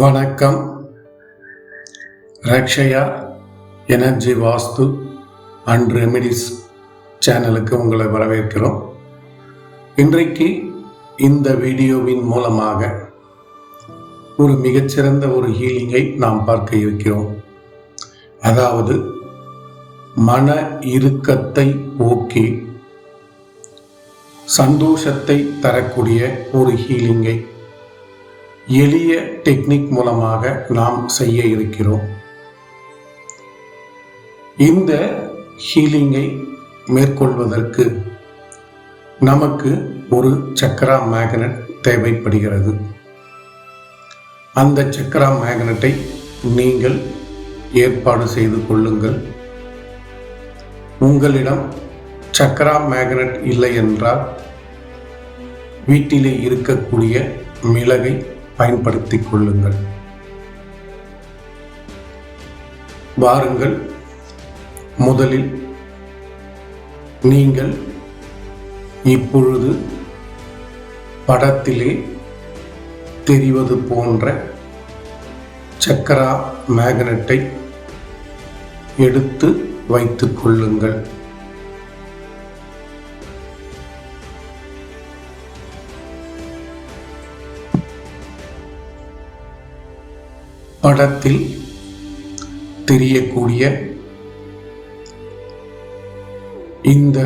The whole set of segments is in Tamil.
வணக்கம். Rakshaya energy Vastu and remedies சேனலுக்கு உங்களை வரவேற்கிறோம். இன்றைக்கு இந்த வீடியோவின் மூலமாக ஒரு மிகச்சிறந்த ஒரு ஹீலிங்கை நாம் பார்க்க இருக்கிறோம். அதாவது மன இறுக்கத்தை ஊக்கி சந்தோஷத்தை தரக்கூடிய ஒரு ஹீலிங்கை எளிய டெக்னிக் மூலமாக நாம் செய்ய இருக்கிறோம். இந்த ஹீலிங்கை மேற்கொள்வதற்கு நமக்கு ஒரு சக்கரா மேக்னட் தேவைப்படுகிறது. அந்த சக்கரா மேக்னட்டை நீங்கள் ஏற்பாடு செய்து கொள்ளுங்கள். உங்களிடம் சக்கரா மேக்னட் இல்லை என்றால் வீட்டிலே இருக்கக்கூடிய மிளகை பயன்படுத்திக் கொள்ளுங்கள். வாருங்கள். முதலில் நீங்கள் இப்பொழுது படத்திலே தெரிவது போன்ற சக்கரா மேக்னட்டை எடுத்து வைத்துக் கொள்ளுங்கள். படத்தில் தெரியக்கூடிய இந்த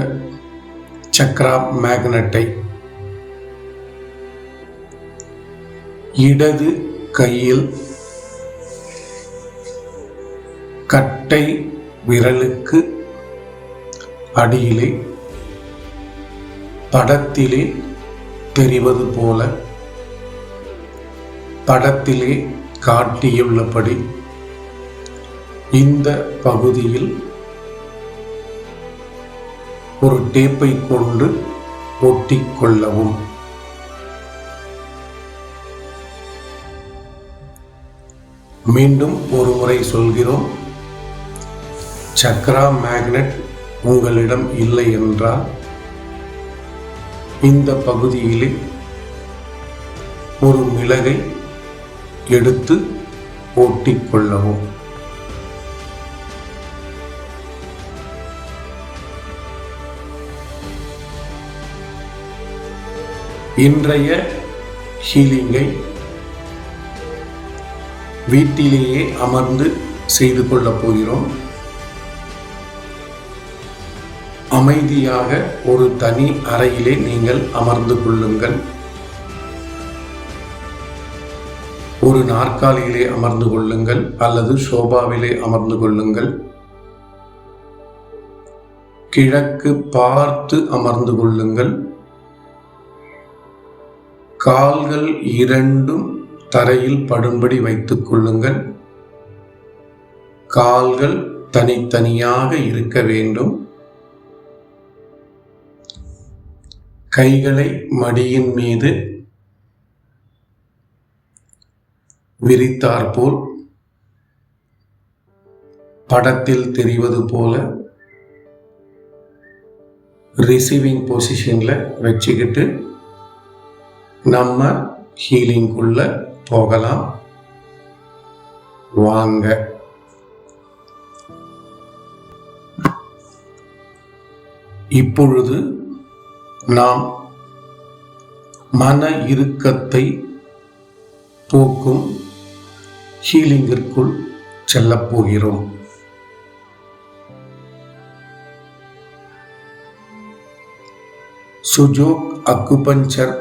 சக்ரா மேக்னட்டை இடது கையில் கட்டை விரலுக்கு அடியிலே படத்திலே தெரிவது போல படத்திலே காட்டியுள்ளபடி இந்த பகுதியில் ஒரு டேப்பை கொண்டு ஒட்டிக்கொள்ளவும். மீண்டும் ஒரு முறை சொல்கிறோம் சக்ரா மேக்னெட் உங்களிடம் இல்லை என்றால் இந்த பகுதியிலே ஒரு மிளகை எடுத்து ஓட்டிக்கொள்ளவும் இன்றைய ஹீலிங்கை வீட்டிலேயே அமர்ந்து செய்து கொள்ளப் போகிறோம். அமைதியாக ஒரு தனி அறையிலே நீங்கள் அமர்ந்து கொள்ளுங்கள். ஒரு நாற்காலியிலே அமர்ந்து கொள்ளுங்கள் அல்லது சோபாவிலே அமர்ந்து கொள்ளுங்கள். கிழக்கு பார்த்து அமர்ந்து கொள்ளுங்கள். கால்கள் இரண்டும் தரையில் படும்படி வைத்துக் கொள்ளுங்கள். கால்கள் தனித்தனியாக இருக்க வேண்டும். கைகளை மடியின் மீது விரித்தாற்போல் படத்தில் தெரிவது போல ரிசீவிங் பொசிஷனில் வச்சுக்கிட்டு நம்ம ஹீலிங்குள்ள போகலாம். வாங்க. இப்பொழுது நாம் மன இறுக்கத்தை போக்கும் ஹீலிங்கிற்குள் செல்லப் போகிறோம். சுஜோக் அக்குபஞ்சர்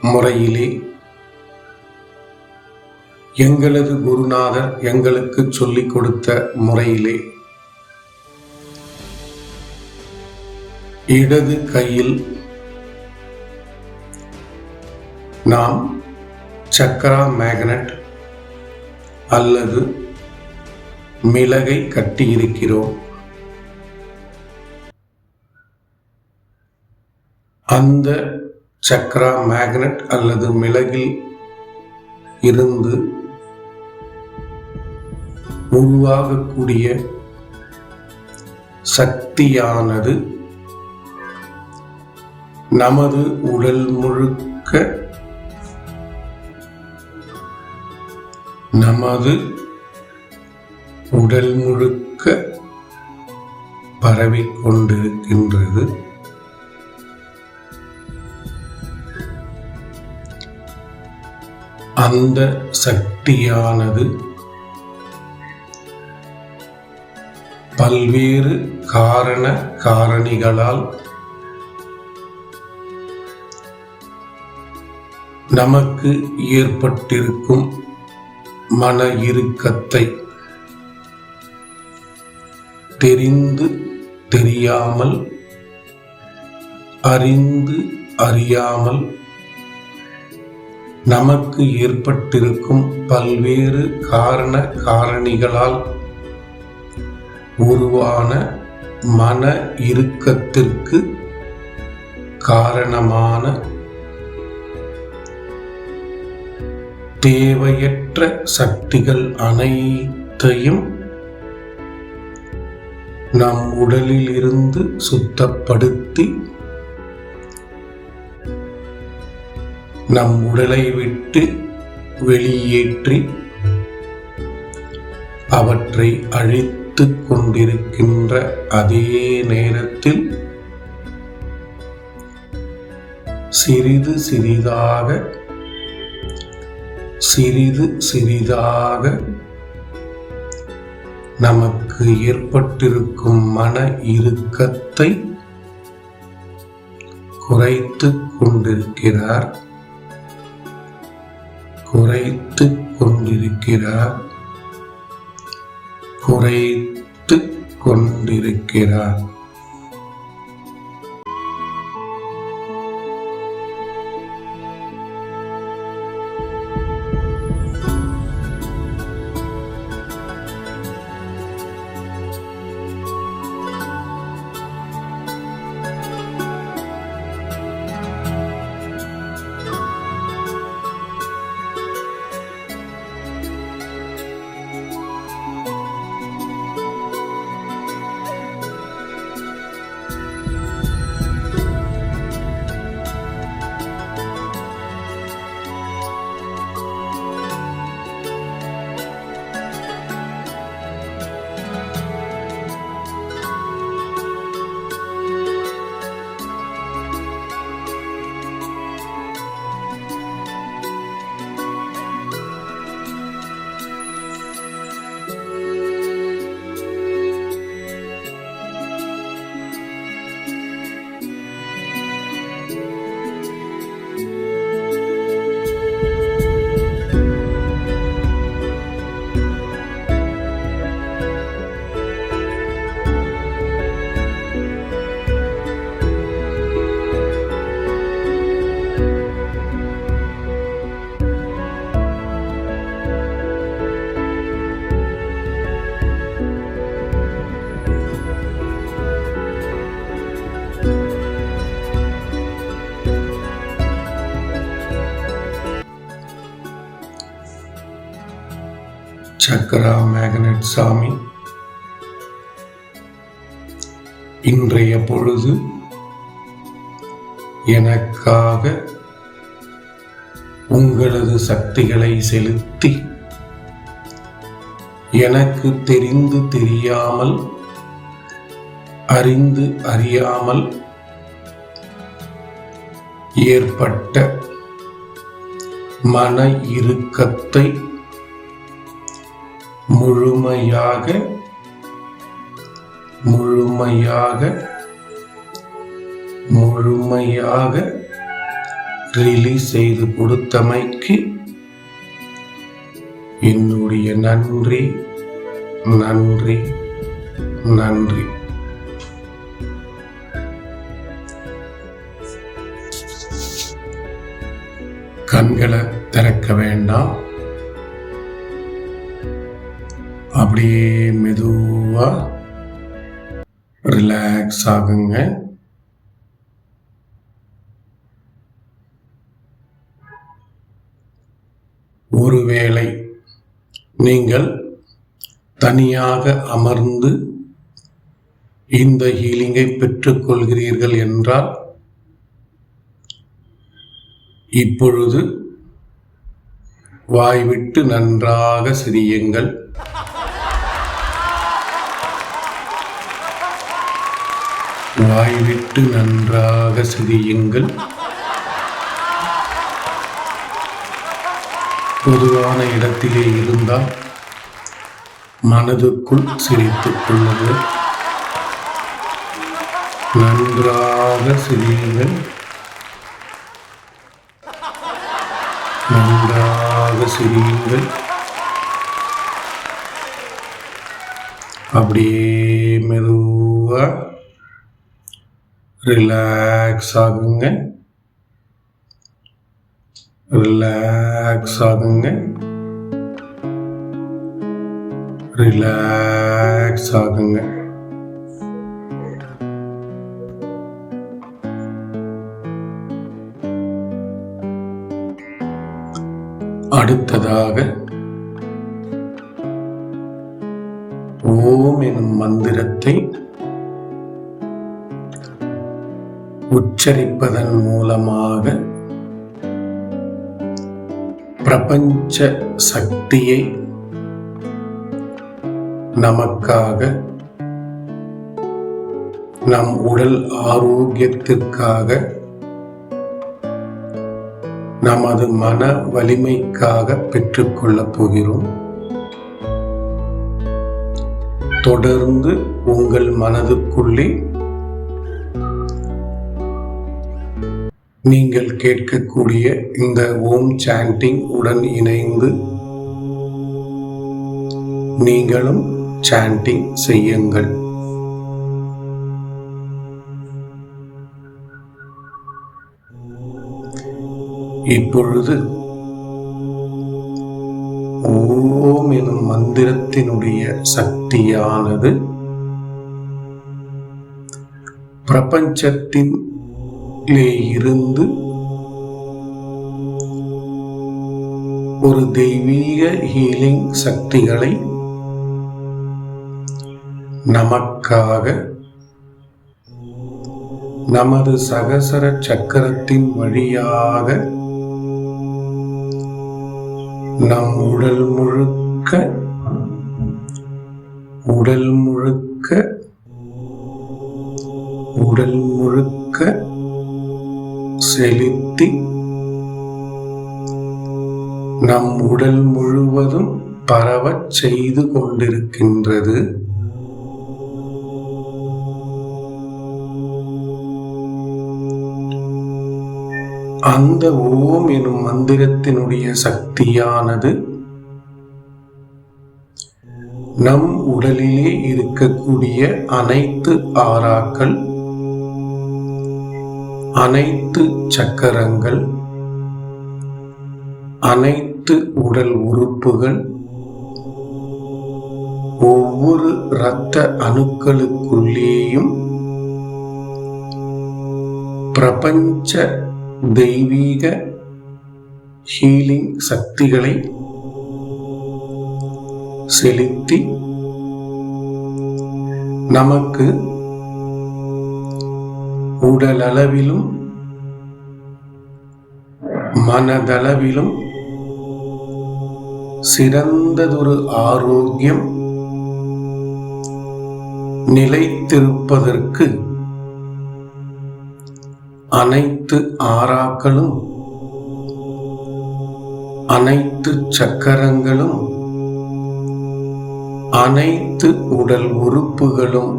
முறையிலே எங்களது குருநாதர் எங்களுக்கு சொல்லிக் கொடுத்த முறையிலே இடது கையில் நாம் சக்கரா மேக்னட் அல்லது மிளகை கட்டியிருக்கிறோம். அந்த சக்கரா மேக்னட் அல்லது மிளகில் இருந்து உருவாகக்கூடிய சக்தியானது நமது உடல் முழுக்க நமது உடல் முழுக்க பரவிக்கொண்டிருக்கின்றது. அந்த சக்தியானது பல்வேறு காரண காரணிகளால் நமக்கு ஏற்பட்டிருக்கும் மன இறுக்கத்தை தெரிந்து தெரியாமல் அறிந்து அறியாமல் நமக்கு ஏற்பட்டிருக்கும் பல்வேறு காரண காரணிகளால் உருவான மன இறுக்கத்திற்கு காரணமான தேவையற்ற சக்திகள் அனைத்தையும் நம் உடலில் இருந்து சுத்தப்படுத்தி நம் உடலை விட்டு வெளியேற்றி அவற்றை அழித்து கொண்டிருக்கின்ற அதே நேரத்தில் சிறிது சிறிதாக சிறிது சிறிதாக நமக்கு ஏற்பட்டிருக்கும் மன இறுக்கத்தை குறைத்து கொண்டிருக்கிறார். குறைத்து கொண்டிருக்கிறார். குறைத்து கொண்டிருக்கிறார். சாமி இன்றைய பொழுது எனக்காக உங்களது சக்திகளை செலுத்தி எனக்கு தெரிந்து தெரியாமல் அறிந்து அறியாமல் ஏற்பட்ட மன இறுக்கத்தை முழுமையாக முழுமையாக முழுமையாக ரிலீஸ் செய்து கொடுத்தமைக்கு என்னுடைய நன்றி நன்றி நன்றி. கண்களை திறக்க வேண்டாம். அப்படியே மெதுவாக ரிலாக்ஸ் ஆகுங்க. ஒருவேளை நீங்கள் தனியாக அமர்ந்து இந்த ஹீலிங்கை பெற்றுக்கொள்கிறீர்கள் என்றால் இப்பொழுது வாய்விட்டு நன்றாக சிரியுங்கள். வாய்விட்டு நன்றாக சிரியுங்கள் பொதுவான இடத்திலே இருந்தால் மனதுக்குள் சிரித்துக் கொள்ளுங்கள். நன்றாக சிரியுங்கள் நன்றாக சிரியுங்கள் அப்படியே மெதுவாக ரிலாக்ஸ் ஆகுங்க. ரிலாக்ஸ் ஆகுங்க. ரிலாக்ஸ் ஆகுங்க. அடுத்ததாக ஓம் எனும் மந்திரத்தை உச்சரிப்பதன் மூலமாக பிரபஞ்ச சக்தியை நமக்காக நம் உடல் ஆரோக்கியத்திற்காக நமது மன வலிமைக்காக பெற்றுக்கொள்ளப் போகிறோம். தொடர்ந்து உங்கள் மனதுக்குள்ளே நீங்கள் கேட்கக்கூடிய இந்த ஓம் சாண்டிங் உடன் இணைந்து நீங்களும் சாண்டிங் செய்யுங்கள். இப்பொழுது ஓம் எனும் மந்திரத்தினுடைய சக்தியானது பிரபஞ்சத்தின் லே இருந்து ஒரு தெய்வீக ஹீலிங் சக்திகளை நமக்காக நமது சகசர சக்கரத்தின் வழியாக நம் உடல் முழுக்க உடல் முழுக்க உடல் முழுக்க செலுத்தி நம் உடல் முழுவதும் பரவச் செய்து கொண்டிருக்கின்றது. அந்த ஓம் எனும் மந்திரத்தினுடைய சக்தியானது நம் உடலிலே இருக்கக்கூடிய அனைத்து ஆறாக்கள் அனைத்து சக்கரங்கள் அனைத்து உடல் உறுப்புகள் ஒவ்வொரு இரத்த அணுக்களுக்குள்ளேயும் பிரபஞ்ச தெய்வீக ஹீலிங் சக்திகளை செலுத்தி நமக்கு உடலளவிலும் மனதளவிலும் சிறந்ததொரு ஆரோக்கியம் நிலைத்திருப்பதற்கு அனைத்து ஆறாக்களும் அனைத்து சக்கரங்களும் அனைத்து உடல் உறுப்புகளும்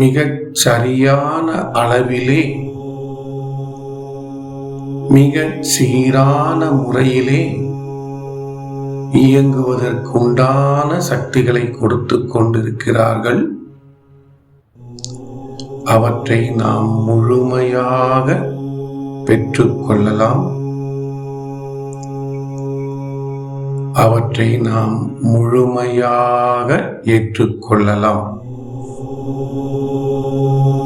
மிகச் சரியான அளவிலே மிகச் சீரான முறையிலே இயங்குவதற்குண்டான சக்திகளை கொடுத்து கொண்டிருக்கிறார்கள். அவற்றை நாம் முழுமையாக பெற்றுக்கொள்ளலாம் அவற்றை நாம் முழுமையாக ஏற்றுக்கொள்ளலாம் O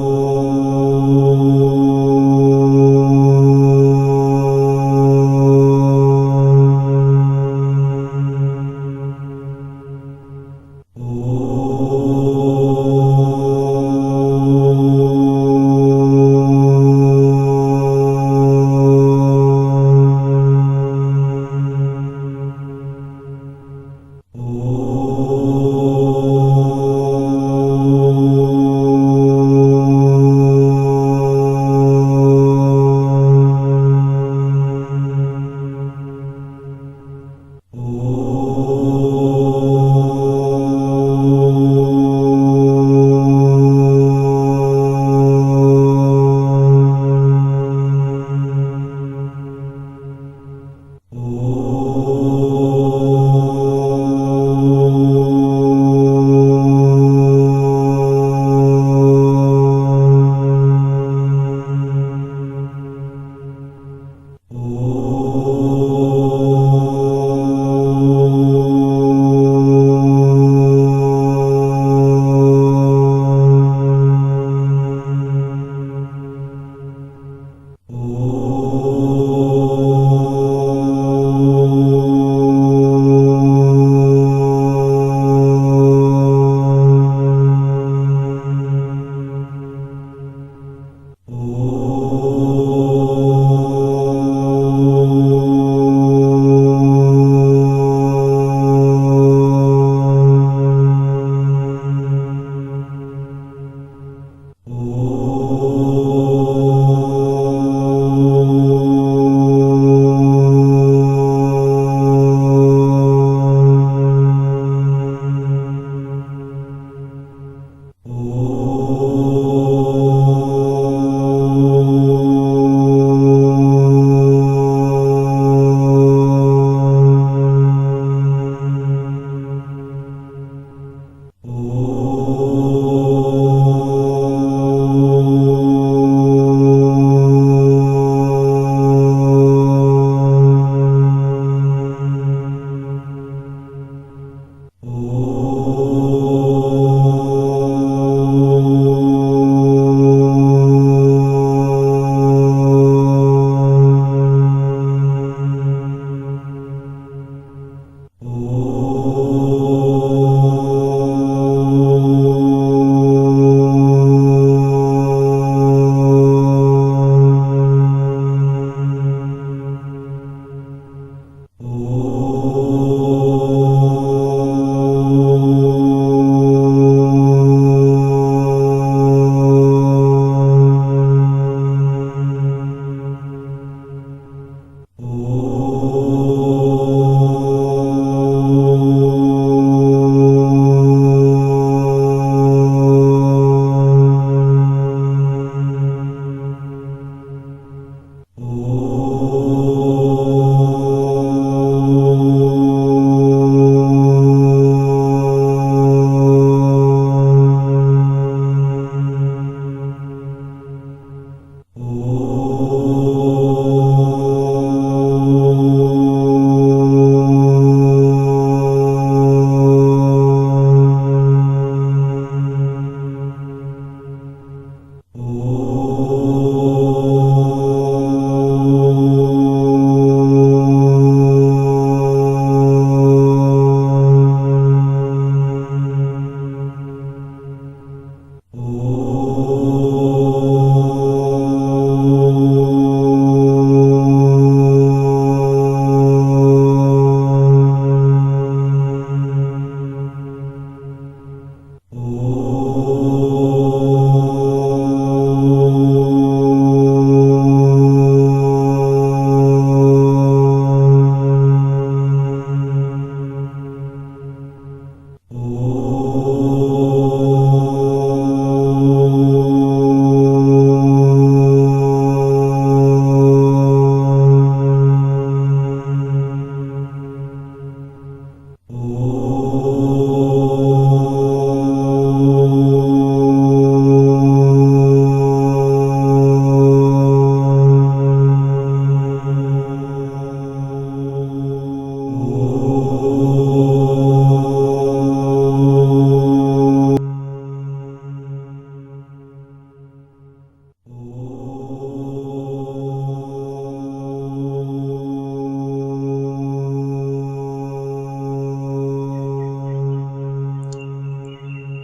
Oh.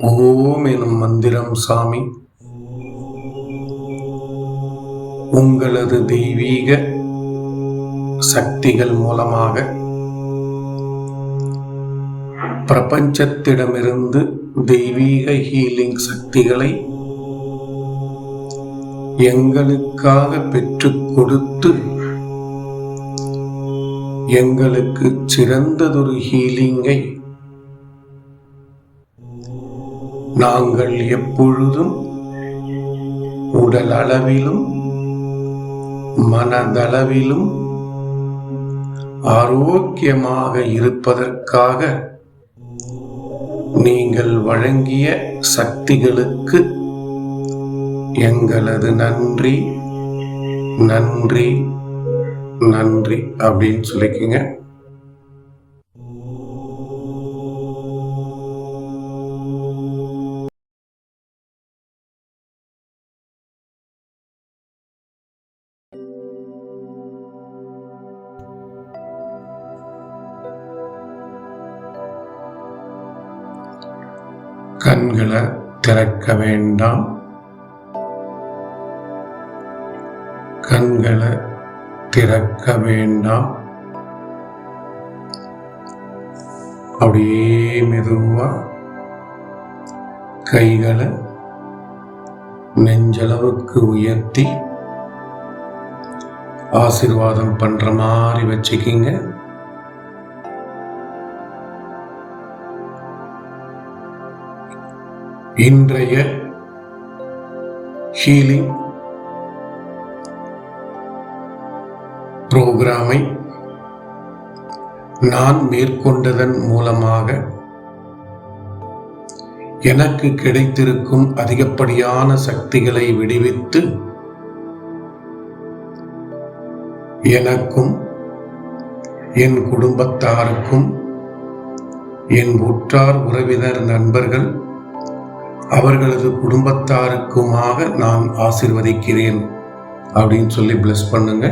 ஓம் எனும் மந்திரம் சாமி. உங்களது தெய்வீக சக்திகள் மூலமாக பிரபஞ்சத்திடமிருந்து தெய்வீக ஹீலிங் சக்திகளை எங்களுக்காக பெற்றுக் கொடுத்து எங்களுக்கு சிறந்ததொரு ஹீலிங்கை நாங்கள் எப்பொழுதும் உடல் அளவிலும் மனதளவிலும் ஆரோக்கியமாக இருப்பதற்காக நீங்கள் வழங்கிய சக்திகளுக்கு எங்களது நன்றி நன்றி நன்றி அப்படின்னு சொல்லிக்கோங்க. திறக்க வேண்டாம். கண்களை திறக்க வேண்டாம். அப்படியே மெதுவா கைகளை நெஞ்சளவுக்கு உயர்த்தி ஆசிர்வாதம் பண்ற மாதிரி வச்சுக்கிங்க. இன்றைய ஹீலிங் புரோகிராமை நான் மேற்கொண்டதன் மூலமாக எனக்கு கிடைத்திருக்கும் அதிகப்படியான சக்திகளை விடுவித்து எனக்கும் என் குடும்பத்தாருக்கும் என் உற்றார் உறவினர் நண்பர்கள் அவர்களது குடும்பத்தாருக்குமாக நான் ஆசிர்வதிக்கிறேன் அப்படின்னு சொல்லி பிளஸ் பண்ணுங்க.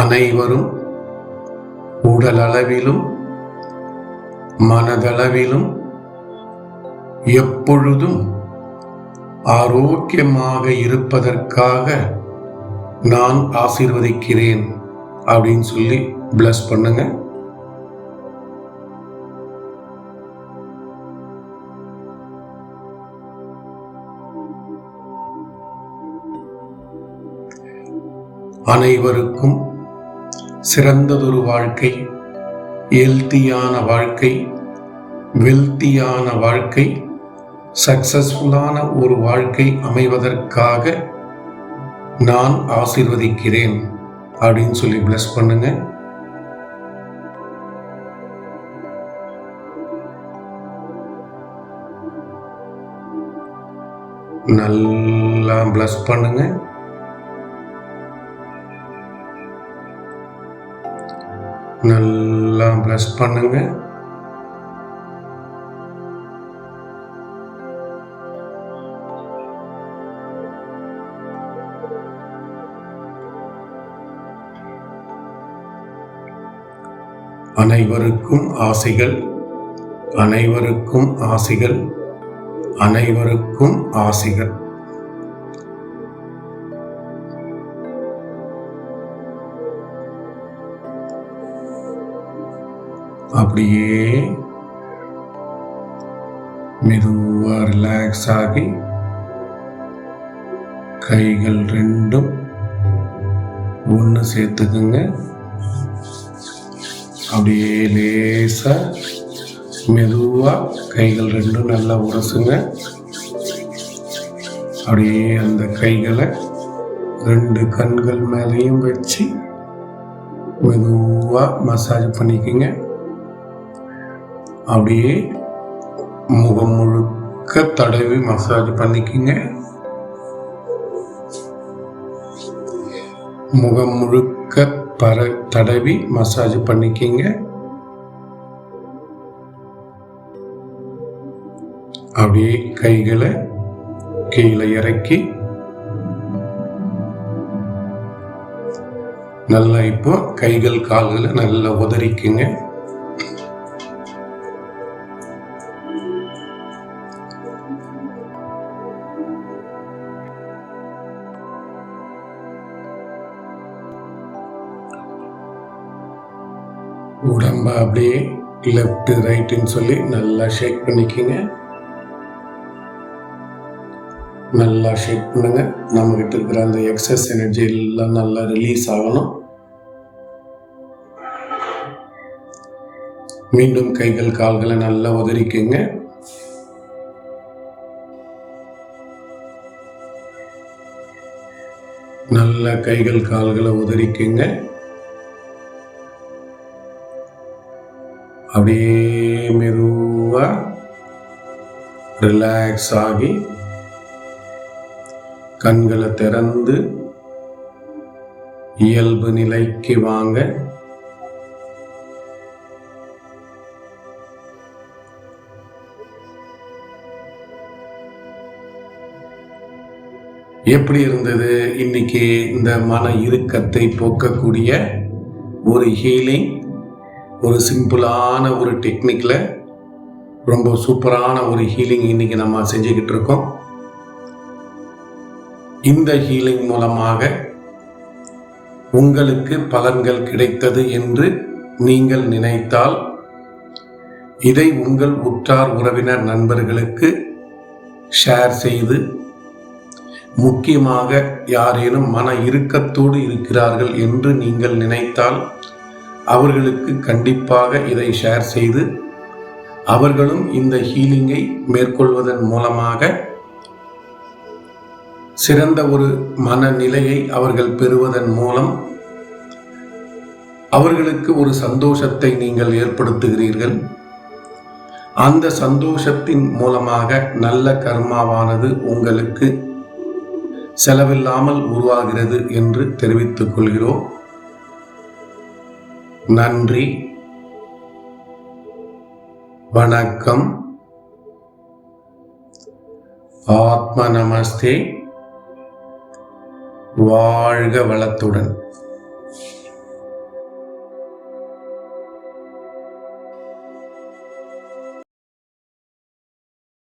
அனைவரும் உடல் அளவிலும் மனதளவிலும் எப்பொழுதும் ஆரோக்கியமாக இருப்பதற்காக நான் ஆசீர்வதிக்கிறேன் அப்படின்னு சொல்லி பிளஸ் பண்ணுங்க. அனைவருக்கும் சிறந்ததொரு வாழ்க்கை ஹெல்த்தியான வாழ்க்கை வெல்த்தியான வாழ்க்கை. சக்சஸ்ஃபுல்லான ஒரு வாழ்க்கை அமைவதற்காக நான் ஆசிர்வதிக்கிறேன் அப்படின்னு சொல்லி பிளஸ் பண்ணுங்க. நல்லா பிளஸ் பண்ணுங்க. நல்லா பிளஸ் பண்ணுங்க. அனைவருக்கும் ஆசைகள் அனைவருக்கும் ஆசைகள் அனைவருக்கும் ஆசைகள். அப்படியே மெதுவா ரிலாக்ஸ் ஆகி கைகள் ரெண்டும் ஒன்று சேர்த்துக்குங்க. அப்படியே லேசா மெதுவா கைகள் ரெண்டும் நல்லா உரசுங்க. அப்படியே அந்த கைகளை ரெண்டு கண்கள் மேலேயும் வச்சு மெதுவா மசாஜ் பண்ணிக்கோங்க. அப்படியே முகம் முழுக்க தடவி மசாஜ் பண்ணிக்கோங்க. முகம் முழுக்க பர தடவி மசாஜ் பண்ணிக்கிங்க. அப்படியே கைகளை கீழே இறக்கி நல்லா இப்போ கைகள் கால்களை நல்லா உதறிக்குங்க. அப்படியே லெஃப்ட் ரைட்டுன்னு சொல்லி நல்லா ஷேக் பண்ணிக்கோங்க. நல்லா ஷேக் பண்ணுங்க. நம்ம கிட்ட இருக்கிற அந்த எக்ஸஸ் எனர்ஜி எல்லாம் நல்லா ரிலீஸ் ஆகணும். மீண்டும் கைகள் கால்களை நல்லா உதறிக்குங்க. நல்லா கைகள் கால்களை உதறிக்குங்க. அப்படியே மெதுவாக ரிலாக்ஸ் ஆகி கண்களை திறந்து இயல்பு நிலைக்கு வாங்க. எப்படி இருந்தது? இன்னைக்கு இந்த மன இறுக்கத்தை போக்கக்கூடிய ஒரு ஹீலிங் ஒரு சிம்பிளான ஒரு டெக்னிக்கில் ரொம்ப சூப்பரான ஒரு ஹீலிங் இன்னைக்கு நம்ம செஞ்சுக்கிட்டு இருக்கோம். இந்த ஹீலிங் மூலமாக உங்களுக்கு பலன்கள் கிடைத்தது என்று நீங்கள் நினைத்தால் இதை உங்கள் உற்றார் உறவினர் நண்பர்களுக்கு ஷேர் செய்து முக்கியமாக யாரேனும் மன இறுக்கத்தோடு இருக்கிறார்கள் என்று நீங்கள் நினைத்தால் அவர்களுக்கு கண்டிப்பாக இதை ஷேர் செய்து அவர்களும் இந்த ஹீலிங்கை மேற்கொள்வதன் மூலமாக சிறந்த ஒரு மனநிலையை அவர்கள் பெறுவதன் மூலம் அவர்களுக்கு ஒரு சந்தோஷத்தை நீங்கள் ஏற்படுத்துகிறீர்கள். அந்த சந்தோஷத்தின் மூலமாக நல்ல கர்மாவானது உங்களுக்கு செலவில்லாமல் உருவாகிறது என்று தெரிவித்துக் கொள்கிறோம். நன்றி. வணக்கம். ஆத்ம நமஸ்தே. வாழ்க வளத்துடன்.